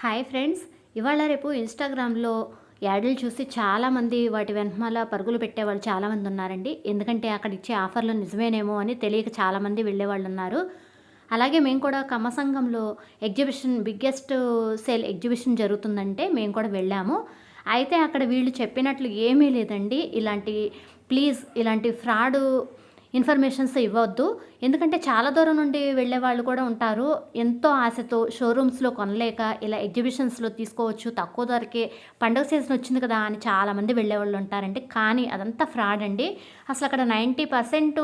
Hi friends ఇవాళ రేపు ఇన్స్టాగ్రామ్లో యాడ్లు చూసి చాలామంది వాటి వెనకాల పరుగులు పెట్టేవాళ్ళు చాలామంది ఉన్నారండి. ఎందుకంటే అక్కడ ఇచ్చే ఆఫర్లు నిజమేనేమో అని తెలియక చాలామంది వెళ్ళేవాళ్ళు ఉన్నారు. అలాగే మేము కూడా కమ్మ సంఘంలో ఎగ్జిబిషన్ బిగ్గెస్ట్ సేల్ ఎగ్జిబిషన్ జరుగుతుందంటే మేము కూడా వెళ్ళాము. అయితే అక్కడ వీళ్ళు చెప్పినట్లు ఏమీ లేదండి. ఇలాంటి ప్లీజ్ ఇలాంటి ఫ్రాడ్ ఇన్ఫర్మేషన్స్ ఇవ్వద్దు. ఎందుకంటే చాలా దూరం నుండి వెళ్ళే వాళ్ళు కూడా ఉంటారు. ఎంతో ఆశతో షోరూమ్స్లో కొనలేక ఇలా ఎగ్జిబిషన్స్లో తీసుకోవచ్చు. తక్కువ ధరకే పండుగ సీజన్ వచ్చింది కదా అని చాలామంది వెళ్ళే వాళ్ళు ఉంటారండి. కానీ అదంతా ఫ్రాడ్ అండి. అసలు అక్కడ నైంటీ పర్సెంట్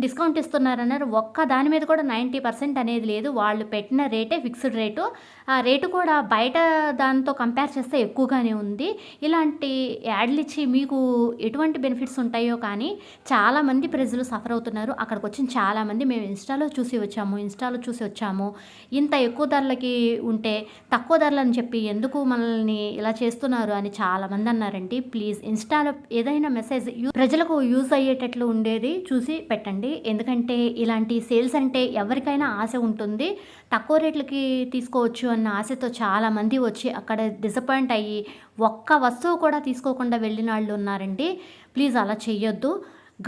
డిస్కౌంట్ ఇస్తున్నారన్నారు. ఒక్క దాని మీద కూడా నైంటీ పర్సెంట్ అనేది లేదు. వాళ్ళు పెట్టిన రేటే ఫిక్స్డ్ రేటు. ఆ రేటు కూడా బయట దాంతో కంపేర్ చేస్తే ఎక్కువగానే ఉంది. ఇలాంటి యాడ్లు ఇచ్చి మీకు ఎటువంటి బెనిఫిట్స్ ఉంటాయో కానీ చాలామంది ప్రజలు సఫర్ అవుతున్నారు. అక్కడికి వచ్చిన చాలామంది మేము ఇన్స్టాలో చూసి వచ్చాము ఇన్స్టాలో చూసి వచ్చాము. ఇంత ఎక్కువ ధరలకి ఉంటే తక్కువ ధరలని చెప్పి ఎందుకు మనల్ని ఇలా చేస్తున్నారు అని చాలామంది అన్నారండి. ప్లీజ్ ఇన్స్టాలో ఏదైనా మెసేజ్ ప్రజలకు యూజ్ అయ్యేటట్లు ఉండేది చూసి పెట్టండి. ఎందుకంటే ఇలాంటి సేల్స్ అంటే ఎవరికైనా ఆశ ఉంటుంది. తక్కువ రేట్లకి తీసుకోవచ్చు అన్న ఆశతో చాలామంది వచ్చి అక్కడ డిసప్పాయింట్ అయ్యి ఒక్క వస్తువు కూడా తీసుకోకుండా వెళ్ళిన వాళ్ళు ఉన్నారండి. ప్లీజ్ అలా చెయ్యొద్దు.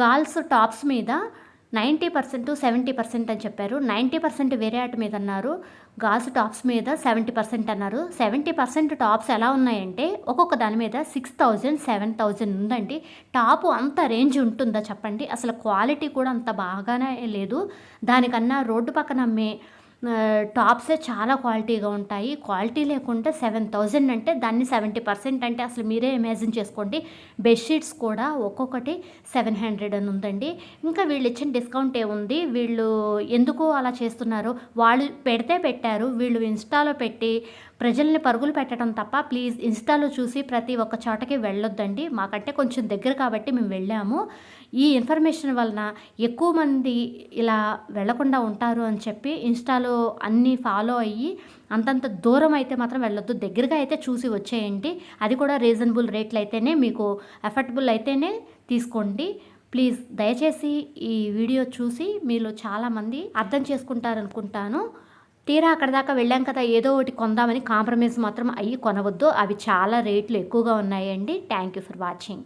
గర్ల్స్ టాప్స్ మీద నైంటీ పర్సెంట్ సెవెంటీ పర్సెంట్ అని చెప్పారు. నైంటీ పర్సెంట్ వేరే ఆట మీద అన్నారు. గర్ల్స్ టాప్స్ మీద సెవెంటీ పర్సెంట్ అన్నారు. సెవెంటీ పర్సెంట్ టాప్స్ ఎలా ఉన్నాయంటే ఒక్కొక్క దాని మీద సిక్స్ థౌజండ్ సెవెన్ థౌజండ్ ఉందండి. టాప్ అంత రేంజ్ ఉంటుందా చెప్పండి? అసలు క్వాలిటీ కూడా అంత బాగానే లేదు. దానికన్నా రోడ్డు పక్కన అమ్మే టాప్సే చాలా క్వాలిటీగా ఉంటాయి. క్వాలిటీ లేకుండా సెవెన్ థౌజండ్ అంటే దాన్ని సెవెంటీ పర్సెంట్ అంటే అసలు మీరే ఇమాజిన్ చేసుకోండి. బెడ్షీట్స్ కూడా ఒక్కొక్కటి సెవెన్ హండ్రెడ్ అని ఉందండి. ఇంకా వీళ్ళు ఇచ్చిన డిస్కౌంట్ ఏముంది? వీళ్ళు ఎందుకు అలా చేస్తున్నారు? వాళ్ళు పెడితే పెట్టారు. వీళ్ళు ఇన్స్టాలో పెట్టి ప్రజల్ని పరుగులు పెట్టడం తప్ప ప్లీజ్ ఇన్స్టాలో చూసి ప్రతి ఒక్క చోటకి వెళ్ళొద్దండి. మాకంటే కొంచెం దగ్గర కాబట్టి మేము వెళ్ళాము. ఈ ఇన్ఫర్మేషన్ వలన ఎక్కువ మంది ఇలా వెళ్ళకుండా ఉంటారు అని చెప్పి ఇన్స్టాలో అన్నీ ఫాలో అయ్యి అంతంత దూరం అయితే మాత్రం వెళ్ళొద్దు. దగ్గరగా అయితే చూసి వచ్చేయండి. అది కూడా రీజనబుల్ రేట్లు అయితేనే మీకు ఎఫర్టబుల్ అయితేనే తీసుకోండి. ప్లీజ్ దయచేసి ఈ వీడియో చూసి మీరు చాలామంది అర్థం చేసుకుంటారనుకుంటాను. తీరా అక్కడ దాకా వెళ్ళాం కదా ఏదో ఒకటి కొందామని కాంప్రమైజ్ మాత్రం అయ్యి కొనవద్దు. అవి చాలా రేట్లు ఎక్కువగా ఉన్నాయండి. Thank you for watching